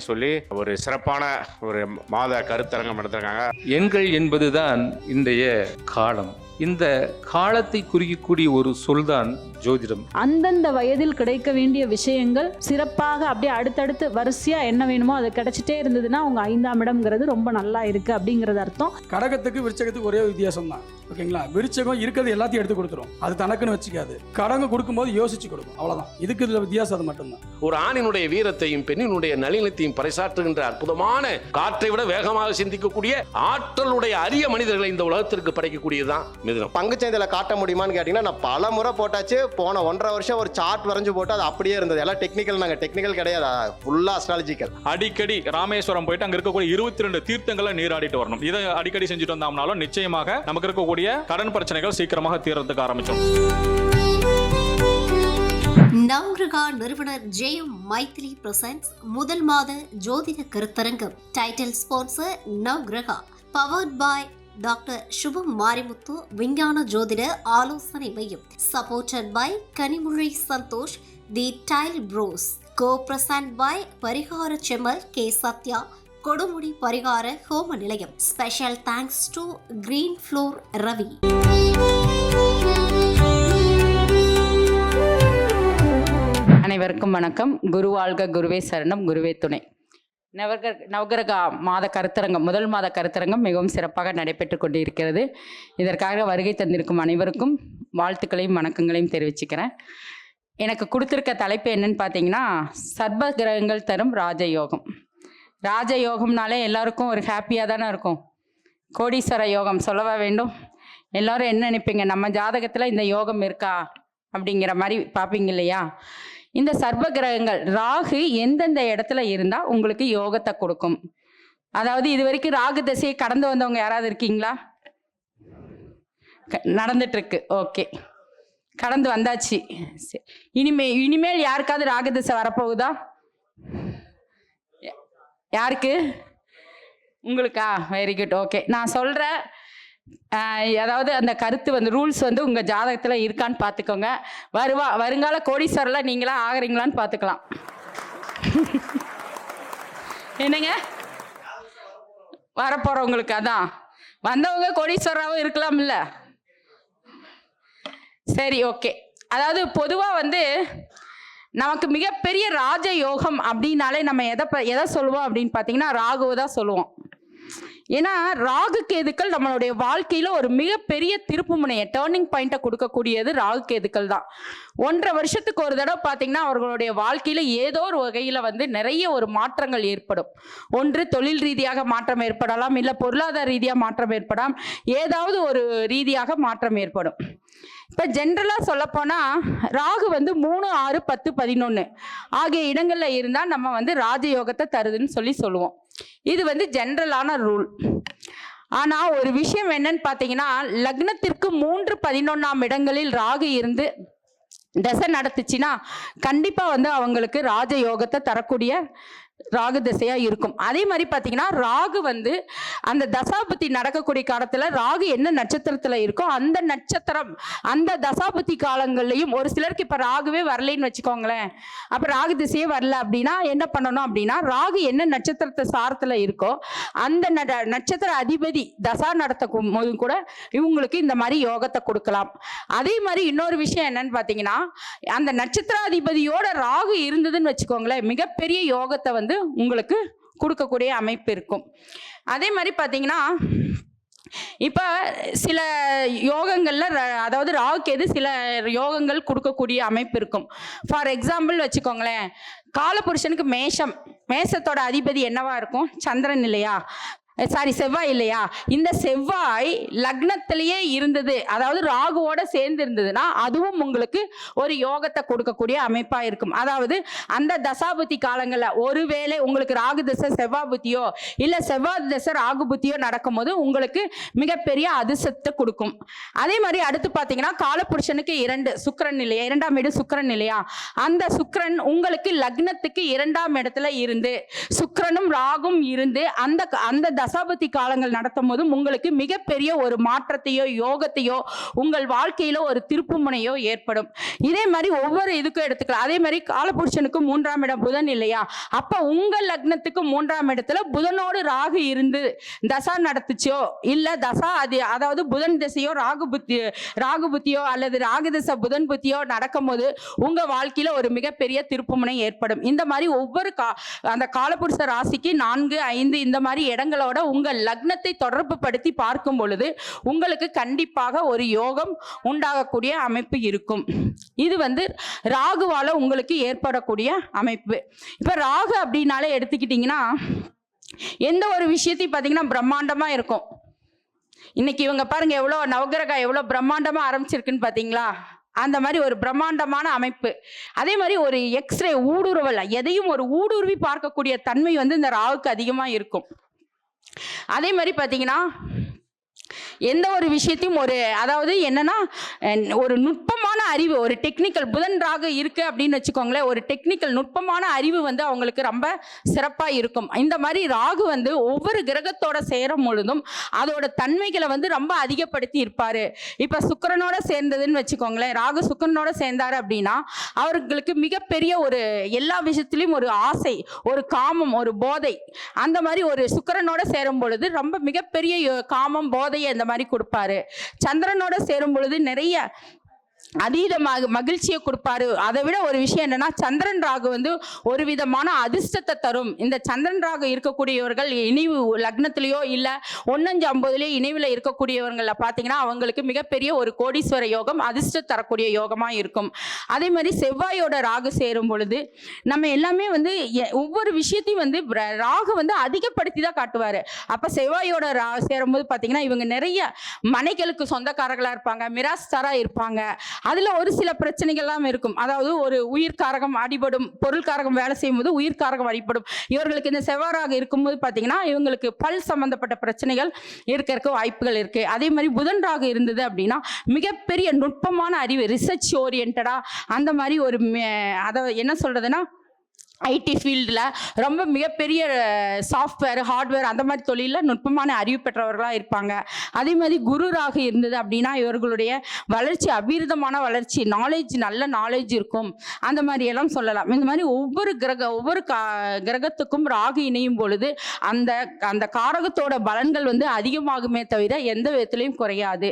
அப்படின்னு சொல்லி ஒரு சிறப்பான ஒரு மாத கருத்தரங்கம் நடத்திருக்காங்க. எண்கள் என்பதுதான் இன்றைய காலம். இந்த காலத்தை குறிக்கக்கூடிய ஒரு சொல்தான் ஜோதிடம். அந்தந்த வயதில் கிடைக்க வேண்டிய விஷயங்கள் சிறப்பாக அப்படியே அடுத்தடுத்து வரிசையா என்ன வேணுமோ அது கிடைச்சிட்டே இருந்ததுன்னா உங்க ஐந்தாம் இடம்ங்கிறது ரொம்ப நல்லா இருக்கு அப்படிங்கிறது அர்த்தம். கடகத்துக்கு விருச்சகத்துக்கு ஒரே வித்தியாசம் தான் ஓகேங்களா? விருச்சகம் இருக்கிறது எல்லாத்தையும் எடுத்து கொடுத்துரும். அது தனக்குன்னு வச்சுக்காது. கடங்க கொடுக்கும்போது யோசிச்சு கொடுக்கும். அவ்வளவுதான். இதுக்கு இதுல வித்தியாசம் அது மட்டும்தான். ஒரு ஆணினுடைய வீரத்தையும் பெண்ணினுடைய நளினத்தையும் பறைசாற்றுகின்ற அற்புதமான காற்றை விட வேகமாக சிந்திக்கக்கூடிய ஆற்றலுடைய அரிய மனிதர்களை இந்த உலகத்திற்கு படைக்கக்கூடியதுதான் மிதுனம். பங்குச்சந்தையில் காட்ட முடியுமான்னு கேட்டிங்கன்னா நான் பல முறை போட்டாச்சு போன ஒன்றரை வருஷம் ஒரு சார்ட் வரைஞ்சு போட்டு அது அப்படியே இருந்தது. எல்லாம் டெக்னிக்கல் நாங்கள் டெக்னிக்கல் கிடையாது. ஃபுல்லாக அஸ்ட்ராலஜிக்கல் அடிக்கடி ராமேஸ்வரம் போயிட்டு அங்க இருக்கக்கூடிய இருபத்தி ரெண்டு தீர்த்தங்களை நீராடிட்டு வரணும். இதை அடிக்கடி செஞ்சுட்டு வந்தோம்னாலும் நிச்சயமாக நமக்கு இருக்கக்கூடிய கடன் பிரச்சனைகள் சீக்கிரமாக தீர்றதுக்கு ஆரம்பிச்சோம் நவ்கிரகா நிறுவனர் ஜெயம் மைத்ரி பிரசன்ஸ் முதல் மாத ஜோதிட கருத்தரங்கம். Title sponsor Navgraha. Powered by doctor Subham Marimuthu விஞ்ஞான ஜோதிட ஆலோசனை மையம். Supported by Kanimozhi Santhosh the tile bros. Co present by பரிகார செம்மல் கே சத்யா. கொடுமுடி பரிகார ஹோம நிலையம். Special thanks to green floor Ravi. அனைவருக்கும் வணக்கம். குருவாழ்க குருவே சரணம் குருவே துணை. நவக நவகிரக மாத கருத்தரங்கம் முதல் மாத கருத்தரங்கம் மிகவும் சிறப்பாக நடைபெற்று கொண்டிருக்கிறது. இதற்காக வருகை தந்திருக்கும் அனைவருக்கும் வாழ்த்துக்களையும் வணக்கங்களையும் தெரிவிச்சுக்கிறேன். எனக்கு கொடுத்துருக்க தலைப்பு என்னன்னு பார்த்தீங்கன்னா சர்ப கிரகங்கள் தரும் ராஜயோகம். ராஜயோகம்னாலே எல்லாருக்கும் ஒரு ஹாப்பியாக தானே இருக்கும். கோடீஸ்வர யோகம் சொல்லவா வேண்டும்? எல்லாரும் என்ன நினைப்பீங்க? நம்ம ஜாதகத்தில் இந்த யோகம் இருக்கா? அப்படிங்கிற மாதிரி பார்ப்பீங்க இல்லையா? இந்த சர்வ கிரகங்கள் ராகு எந்தெந்த இடத்துல இருந்தால் உங்களுக்கு யோகத்தை கொடுக்கும். அதாவது இது வரைக்கும் ராகு திசையை கடந்து வந்தவங்க யாராவது இருக்கீங்களா? க- நடந்துட்டு இருக்கு ஓகே. கடந்து வந்தாச்சு. சரி. இனிமே இனிமேல் யாருக்காவது ராகு திசை வரப்போகுதா? யாருக்கு? உங்களுக்கா? வெரி குட் ஓகே நான் சொல்கிறேன் அதாவது அந்த கருத்து வந்து ரூல்ஸ் வந்து உங்கள் ஜாதகத்தில் இருக்கான்னு பார்த்துக்கோங்க வருவா வருங்கால கோடீஸ்வரில் நீங்களா ஆகுறீங்களான்னு பார்த்துக்கலாம் என்னங்க? வரப்போகிறவங்களுக்கு அதான். வந்தவங்க கோடீஸ்வராகவும் இருக்கலாம்ல. சரி ஓகே அதாவது பொதுவாக வந்து நமக்கு மிகப்பெரிய ராஜ யோகம் அப்படின்னாலே நம்ம எதை ப- எதை சொல்லுவோம் அப்படின்னு பார்த்தீங்கன்னா ராகுவை தான் சொல்லுவோம். ஏன்னா ராகு கேதுக்கள் நம்மளுடைய வாழ்க்கையில ஒரு மிகப்பெரிய திருப்பு முனையை டேர்னிங் பாயிண்ட்டை கொடுக்கக்கூடியது ராகு கேதுக்கள் தான். ஒன்றரை வருஷத்துக்கு ஒரு தடவை பார்த்தீங்கன்னா அவர்களுடைய வாழ்க்கையில ஏதோ ஒரு வகையில வந்து நிறைய ஒரு மாற்றங்கள் ஏற்படும். ஒன்று தொழில் ரீதியாக மாற்றம் ஏற்படலாம் இல்லை பொருளாதார ரீதியாக மாற்றம் ஏற்படலாம் ஏதாவது ஒரு ரீதியாக மாற்றம் ஏற்படும். இப்போ ஜென்ரலாக சொல்லப்போனால் ராகு வந்து மூணு ஆறு பத்து பதினொன்று ஆகிய இடங்களில் இருந்தால் நம்ம வந்து ராஜயோகத்தை தருதுன்னு சொல்லி சொல்லுவோம். இது வந்து ஜென்ரலான ரூல். ஆனால் ஒரு விஷயம் என்னன்னு பார்த்தீங்கன்னா லக்னத்திற்கு மூன்று பதினொன்றாம் இடங்களில் ராகு இருந்து தசை நடத்துச்சுன்னா கண்டிப்பாக வந்து அவங்களுக்கு ராஜயோகத்தை தரக்கூடிய ராகு திசையாக இருக்கும். அதே மாதிரி பார்த்தீங்கன்னா ராகு வந்து அந்த தசாபுத்தி நடக்கக்கூடிய காலத்தில் ராகு என்ன நட்சத்திரத்தில் இருக்கோ அந்த நட்சத்திரம் அந்த தசாபுத்தி காலங்கள்லையும் ஒரு சிலருக்கு இப்போ ராகுவே வரலைன்னு வச்சுக்கோங்களேன். அப்போ ராகு திசையே வரல அப்படின்னா என்ன பண்ணணும் அப்படின்னா ராகு என்ன நட்சத்திரத்தை சாரத்தில் இருக்கோ அந்த நட- நட்சத்திர அதிபதி தசா நடத்தும் போது கூட இவங்களுக்கு இந்த மாதிரி யோகத்தை கொடுக்கலாம். அதே மாதிரி இன்னொரு விஷயம் என்னன்னு பார்த்தீங்கன்னா அந்த நட்சத்திராதிபதியோட ராகு இருந்ததுன்னு வச்சுக்கோங்களேன் மிகப்பெரிய யோகத்தை வந்து உங்களுக்கு கொடுக்கக்கூடிய அமைப்பு இருக்கும். அதே மாதிரி பார்த்தீங்கன்னா இப்போ சில யோகங்களில் ர- அதாவது ராகுக்கு எது சில யோகங்கள் கொடுக்கக்கூடிய அமைப்பு இருக்கும். ஃபார் எக்ஸாம்பிள் வச்சுக்கோங்களேன் காலபுருஷனுக்கு மேஷம். மேஷத்தோட அதிபதி என்னவா இருக்கும்? சந்திரன் இல்லையா? Eh, சாரி செவ்வாய் இல்லையா? இந்த செவ்வாய் லக்னத்திலேயே இருந்தது. அதாவது ராகுவோட சேர்ந்து இருந்ததுன்னா அதுவும் உங்களுக்கு ஒரு யோகத்தை கொடுக்கக்கூடிய அமைப்பாக இருக்கும். அதாவது அந்த தசாபுத்தி காலங்களில் ஒருவேளை உங்களுக்கு ராகு தசை செவ்வாய் புத்தியோ இல்லை செவ்வாய் தசை ராகு புத்தியோ நடக்கும்போது உங்களுக்கு மிகப்பெரிய அதிர்ஷ்டத்தை கொடுக்கும். அதே மாதிரி அடுத்து பார்த்தீங்கன்னா காலப்புருஷனுக்கு இரண்டு சுக்கரன் இல்லையா? இரண்டாம் வீடு சுக்கரன் இல்லையா? அந்த சுக்கரன் உங்களுக்கு லக்னத்துக்கு இரண்டாம் இடத்துல இருந்து சுக்கரனும் ராகும் இருந்து அந்த அந்த தசாபதி காலங்கள் நடத்தும் போதும் உங்களுக்கு மிகப்பெரிய ஒரு மாற்றத்தையோ யோகத்தையோ உங்கள் வாழ்க்கையில ஒரு திருப்புமுனையோ ஏற்படும். இதே மாதிரி ஒவ்வொரு இதுக்கும் எடுத்துக்கலாம். அதே மாதிரி காலபுருஷனுக்கு மூன்றாம் இடம் புதன் இல்லையா? அப்ப உங்கள் லக்னத்துக்கு மூன்றாம் இடத்துல புதனோடு ராகு இருந்து தசா நடத்துச்சோ? இல்ல தசா அது அதாவது புதன் திசையோ ராகு புத்தி ராகு புத்தியோ அல்லது ராகு திசை புதன் புத்தியோ நடக்கும் போது உங்க வாழ்க்கையில ஒரு மிகப்பெரிய திருப்புமுனை ஏற்படும். இந்த மாதிரி ஒவ்வொரு கா அந்த காலபுருஷ ராசிக்கு நான்கு ஐந்து இந்த மாதிரி இடங்களோட உங்கள் லக்னத்தை தொடர்பு படுத்தி பார்க்கும் பொழுது உங்களுக்கு கண்டிப்பாக ஒரு யோகம் உண்டாகக்கூடிய அமைப்பு இருக்கும். இது வந்து ராகுவால உங்களுக்கு ஏற்படக்கூடிய அமைப்பு. இப்ப ராகு அப்படின்னாலே எடுத்துக்கிட்டிங்கன்னா எந்த ஒரு விஷயத்தையும் பார்த்தீங்கன்னா பிரம்மாண்டமா இருக்கும். இன்னைக்கு இவங்க பாருங்க எவ்வளோ நவகிரகா எவ்வளோ பிரம்மாண்டமாக ஆரம்பிச்சிருக்குன்னு பார்த்தீங்களா அந்த மாதிரி ஒரு பிரம்மாண்டமான அமைப்பு. அதே மாதிரி ஒரு எக்ஸ்ரே ஊடுருவல் எதையும் ஒரு ஊடுருவி பார்க்கக்கூடிய தன்மை வந்து இந்த ராகுக்கு அதிகமாக இருக்கும். அதே மாதிரி பார்த்தீங்கன்னா எந்த ஒரு விஷயத்தையும் ஒரு அதாவது என்னன்னா ஒரு நுட்பம் அறிவு ஒரு டெக்னிக்கல் புதன் ராகு இருக்கு அப்படின்னு வச்சுக்கோங்களேன் ஒரு டெக்னிக்கல் நுட்பமான அறிவு வந்து அவங்களுக்கு ரொம்ப சிறப்பாக இருக்கும். இந்த மாதிரி ராகு வந்து ஒவ்வொரு கிரகத்தோட சேரும் பொழுதும் அதோட தன்மைகளை வந்து ரொம்ப அதிகப்படுத்தி இருப்பார். இப்போ சுக்கரனோட சேர்ந்ததுன்னு வச்சுக்கோங்களேன் ராகு சுக்கரனோட சேர்ந்தார் அப்படின்னா அவர்களுக்கு மிகப்பெரிய ஒரு எல்லா விஷயத்துலையும் ஒரு ஆசை ஒரு காமம் ஒரு போதை அந்த மாதிரி ஒரு சுக்கரனோட சேரும் பொழுது ரொம்ப மிகப்பெரிய யோ- காமம் போதையை இந்த மாதிரி கொடுப்பாரு. சந்திரனோட சேரும் பொழுது நிறைய அதீத மக மகிழ்ச்சியை கொடுப்பாரு. அதை விட ஒரு விஷயம் என்னன்னா சந்திரன் ராகு வந்து ஒரு விதமான அதிர்ஷ்டத்தை தரும். இந்த சந்திரன் ராகு இருக்கக்கூடியவர்கள் இணைவு லக்னத்திலேயோ இல்லை ஒன்னஞ்சு ஐம்பதுலேயோ இணைவில் இருக்கக்கூடியவங்கள பார்த்தீங்கன்னா அவங்களுக்கு மிகப்பெரிய ஒரு கோடீஸ்வர யோகம் அதிர்ஷ்டம் தரக்கூடிய யோகமாக இருக்கும். அதே மாதிரி செவ்வாயோட ராகு சேரும் பொழுது நம்ம எல்லாமே வந்து எ- ஒவ்வொரு விஷயத்தையும் வந்து ராகு வந்து அதிகப்படுத்தி தான் காட்டுவார். அப்போ செவ்வாயோட ரா சேரும்போது பார்த்தீங்கன்னா இவங்க நிறைய மனைகளுக்கு சொந்தக்காரர்களாக இருப்பாங்க மிராஸ்தாராக இருப்பாங்க. அதில் ஒரு சில பிரச்சனைகள்லாம் இருக்கும். அதாவது ஒரு உயிர்காரகம் அடிபடும் பொருள்காரகம் வேலை செய்யும்போது உயிர்காரகம் அடிபடும். இவர்களுக்கு இந்த செவ்வாறாக இருக்கும்போது பார்த்தீங்கன்னா இவங்களுக்கு பல் சம்பந்தப்பட்ட பிரச்சனைகள் இருக்கிறதுக்கு வாய்ப்புகள் இருக்கு. அதே மாதிரி புதன் ராகு இருந்தது அப்படின்னா மிகப்பெரிய நுட்பமான அறிவு ரிசர்ச் ஓரியன்டா அந்த மாதிரி ஒரு மே- அதை என்ன சொல்றதுன்னா ஐடி ஃபீல்டில் ரொம்ப மிகப்பெரிய சாஃப்ட்வேர் ஹார்ட்வேர் அந்த மாதிரி தொழிலில் நுட்பமான அறிவு பெற்றவர்களாக இருப்பாங்க. அதே மாதிரி குருராக இருந்தது அப்படின்னா இவர்களுடைய வளர்ச்சி அபீர்தமான வளர்ச்சி நாலேஜ் நல்ல நாலேஜ் இருக்கும். அந்த மாதிரி எல்லாம் சொல்லலாம். இந்த மாதிரி ஒவ்வொரு கிரக ஒவ்வொரு கா கிரகத்துக்கும் ராகு இணையும் பொழுது அந்த அந்த காரகத்தோட பலன்கள் வந்து அதிகமாகுமே தவிர எந்த விதத்துலையும் குறையாது.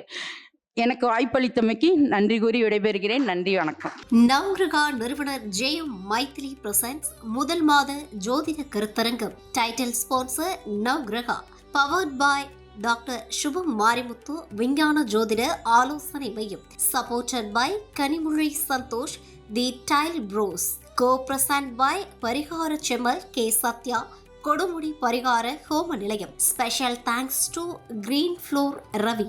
எனக்கு வாய்ப்பளித்தமைக்கு நன்றி கூறி விடைபெறுகிறேன். நன்றி வணக்கம். நவ்ருகா நிறுவனர் ஜெயம் மைத்ரி பிரசன்ஸ் முதல் மாத ஜோதிட கருத்தரங்கம் title sponsor Navgraha powered by doctor Subham Marimuthu விஞ்ஞான ஜோதிட ஆலோசனை மையம். Supported by Kanimozhi Santhosh the tile bros. Co present by பரிகார செம்மல் கே சத்யா கொடுமுடி பரிகார ஹோம நிலையம். Special thanks to green floor Ravi